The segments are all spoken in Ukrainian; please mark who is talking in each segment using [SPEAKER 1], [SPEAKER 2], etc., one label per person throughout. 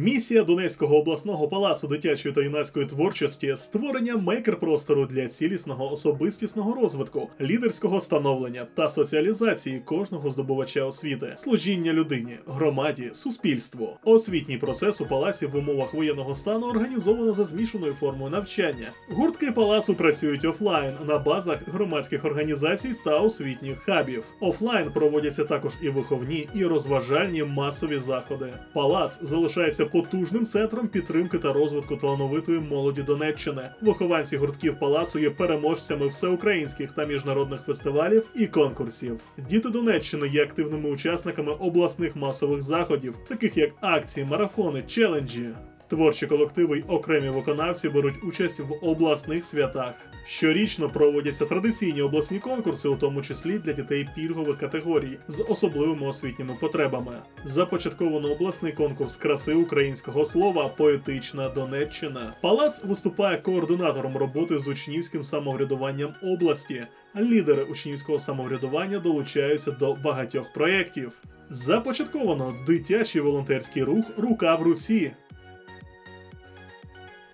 [SPEAKER 1] Місія Донецького обласного палацу дитячої та юнацької творчості створення мейкер-простору для цілісного особистісного розвитку, лідерського становлення та соціалізації кожного здобувача освіти, служіння людині, громаді, суспільству. Освітній процес у палаці в умовах воєнного стану організовано за змішаною формою навчання. Гуртки палацу працюють офлайн на базах громадських організацій та освітніх хабів. Офлайн проводяться також і виховні, і розважальні масові заходи. Палац залишається потужним центром підтримки та розвитку талановитої молоді Донеччини. Вихованці гуртків палацу є переможцями всеукраїнських та міжнародних фестивалів і конкурсів. Діти Донеччини є активними учасниками обласних масових заходів, таких як акції, марафони, челенджі. Творчі колективи й окремі виконавці беруть участь в обласних святах. Щорічно проводяться традиційні обласні конкурси, у тому числі для дітей пільгових категорій з особливими освітніми потребами. Започатковано обласний конкурс краси українського слова Поетична Донеччина. Палац виступає координатором роботи з учнівським самоврядуванням області. Лідери учнівського самоврядування долучаються до багатьох проєктів. Започатковано дитячий волонтерський рух Рука в руці.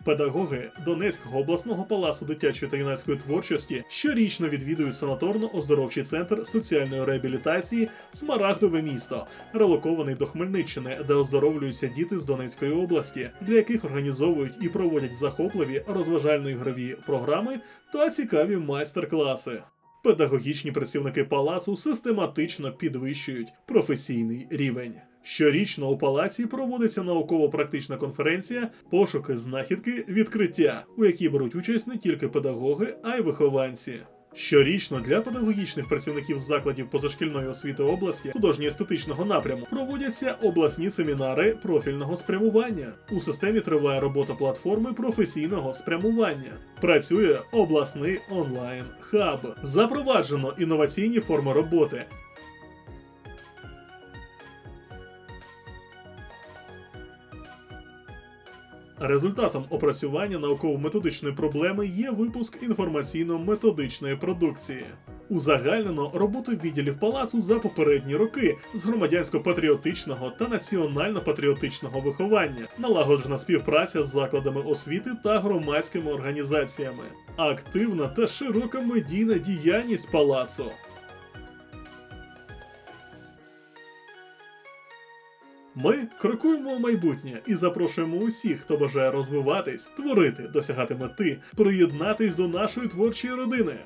[SPEAKER 1] Педагоги Донецького обласного палацу дитячої та юнацької творчості щорічно відвідують санаторно-оздоровчий центр соціальної реабілітації Смарагдове місто, релокований до Хмельниччини, де оздоровлюються діти з Донецької області, для яких організовують і проводять захопливі розважально-ігрові програми та цікаві майстер-класи. Педагогічні працівники палацу систематично підвищують професійний рівень. Щорічно у палаці проводиться науково-практична конференція Пошуки знахідки відкриття, у якій беруть участь не тільки педагоги, а й вихованці. Щорічно для педагогічних працівників закладів позашкільної освіти області художньо-естетичного напряму проводяться обласні семінари профільного спрямування. У системі триває робота платформи професійного спрямування. Працює обласний онлайн хаб. Запроваджено інноваційні форми роботи, Результатом опрацювання науково-методичної проблеми є випуск інформаційно-методичної продукції. Узагальнено роботу відділів палацу за попередні роки з громадянсько-патріотичного та національно-патріотичного виховання, налагоджена співпраця з закладами освіти та громадськими організаціями, активна та широка медійна діяльність палацу. Ми крокуємо в майбутнє і запрошуємо усіх, хто бажає розвиватись, творити, досягати мети, приєднатись до нашої творчої родини.